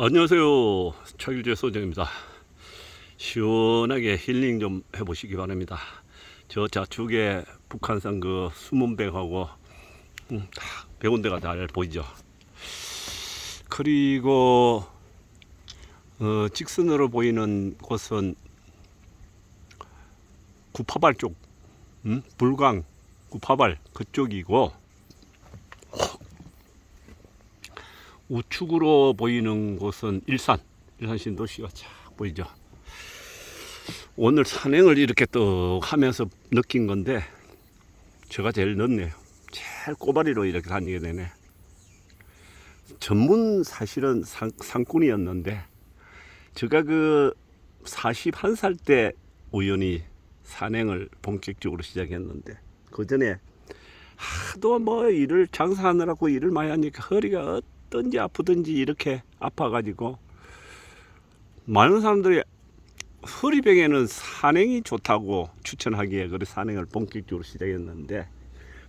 안녕하세요. 차길재 소장입니다. 시원하게 힐링 좀 해보시기 바랍니다. 저 좌측에 북한산 그 수문백하고 음, 딱 배운 데가 잘 보이죠. 그리고 어, 직선으로 보이는 곳은 구파발 쪽, 음? 불광 구파발 그쪽이고 우측으로 보이는 곳은 일산, 일산 신도시가 쫙 보이죠. 오늘 산행을 이렇게 또 하면서 느낀 건데, 제가 제일 늦네요. 제일 꼬바리로 이렇게 다니게 되네. 전문 사실은 상, 상꾼이었는데, 제가 그 41살 때 우연히 산행을 본격적으로 시작했는데, 그 전에 하도 뭐 일을 장사하느라고 일을 많이 하니까 허리가 어떤지 아프든지 이렇게 아파가지고 많은 사람들이 허리병에는 산행이 좋다고 추천하기에 그래 산행을 본격적으로 시작했는데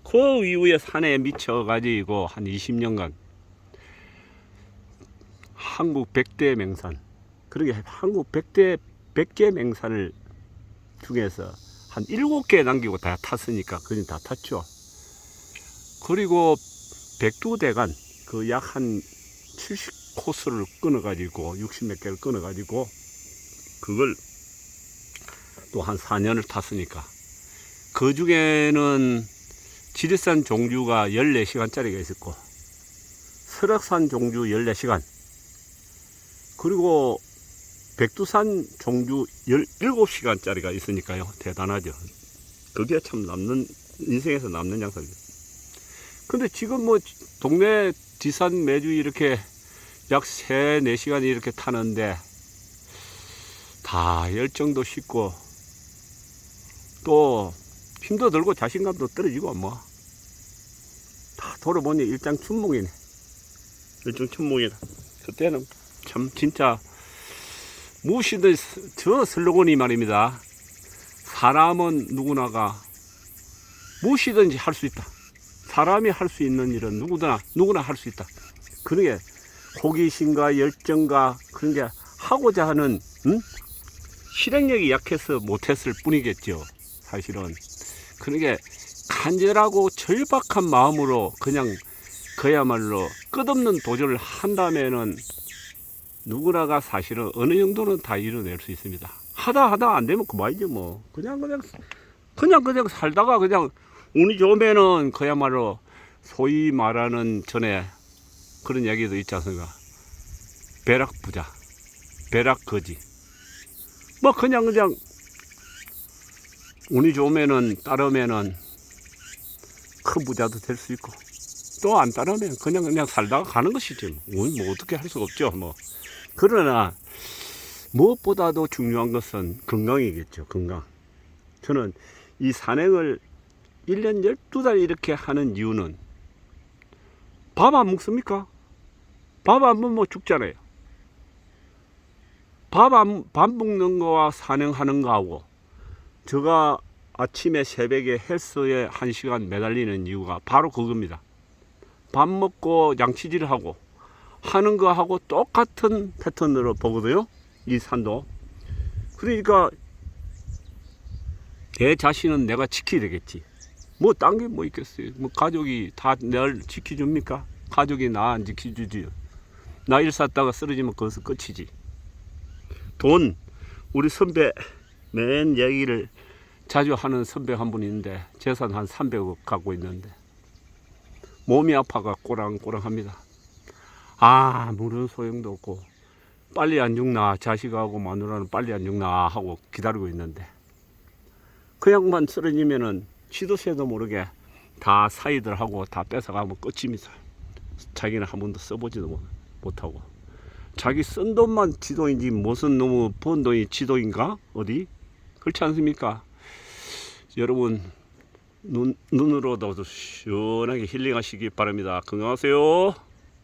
그 이후에 산에 미쳐가지고 한 20년간 한국 100대 맹산 그러게 한국 100대 100개 맹산을 중에서 한 7개 남기고 다 탔으니까 그건 다 탔죠. 그리고 백두대간 그 약 한 70 코스를 끊어가지고 60몇 개를 끊어가지고 그걸 또 한 4년을 탔으니까. 그 중에는 지리산 종주가 14시간짜리가 있었고 설악산 종주 14시간 그리고 백두산 종주 17시간짜리가 있으니까요. 대단하죠. 그게 참 남는 인생에서 남는 장사죠. 근데 지금 뭐 동네 지산 매주 이렇게 약 3, 4시간 이렇게 타는데 다 열정도 식고 또 힘도 들고 자신감도 떨어지고 뭐. 다 돌아보니 일장춘몽이네. 일장춘몽이다. 그때는 참 진짜 무엇이든 저 슬로건이 말입니다. 사람은 누구나가 무엇이든지 할 수 있다 사람이 할 수 있는 일은 누구나 누구나 할 수 있다. 그런 게 호기심과 열정과 그런 게 하고자 하는 응? 실행력이 약해서 못했을 뿐이겠죠. 사실은 그런 게 간절하고 절박한 마음으로 그냥 그야말로 끝없는 도전을 한다면은 누구나가 사실은 어느 정도는 다 이뤄낼 수 있습니다. 하다 하다 안 되면 그만이죠 뭐. 그냥 그냥 그냥 그냥 살다가 그냥 운이 좋으면은 그야말로 소위 말하는 전에 그런 얘기도 있지 않습니까? 배락 부자, 배락 거지. 뭐 그냥 그냥 운이 좋으면은 따르면은 큰 부자도 될 수 있고 또 안 따르면 그냥 그냥 살다가 가는 것이지. 뭐, 뭐 어떻게 할 수가 없죠. 뭐 그러나 무엇보다도 중요한 것은 건강이겠죠. 건강. 저는 이 산행을 1년 12달 이렇게 하는 이유는 밥 안 먹습니까? 밥 안 먹으면 죽잖아요. 밥 안, 밥 먹는 거와 산행하는 거하고 제가 아침에 새벽에 헬스에 한 시간 매달리는 이유가 바로 그겁니다. 밥 먹고 양치질 하고 하는 거하고 똑같은 패턴으로 보거든요. 이 산도. 그러니까 내 자신은 내가 지켜야 되겠지. 뭐 딴 게 뭐 있겠어요. 뭐 가족이 다 날 지켜줍니까? 가족이 나 안 지켜주지. 나 일 샀다가 쓰러지면 거기서 끝이지. 돈 우리 선배 맨 얘기를 자주 하는 선배 한 분 있는데 재산 한 300억 갖고 있는데 몸이 아파가 꼬랑꼬랑합니다. 아무런 소용도 없고 빨리 안 죽나 자식하고 마누라는 빨리 안 죽나 하고 기다리고 있는데 그 양반 쓰러지면은 시도새도 모르게 다 사이들 하고 다 뺏어가면 끝입니다. 자기는 한 번도 써보지도 못- 못하고 자기 쓴 돈만 지도인지 무슨 놈의 번 돈이 지도인가 어디 그렇지 않습니까? 여러분 눈, 눈으로도 시원하게 힐링하시기 바랍니다. 건강하세요.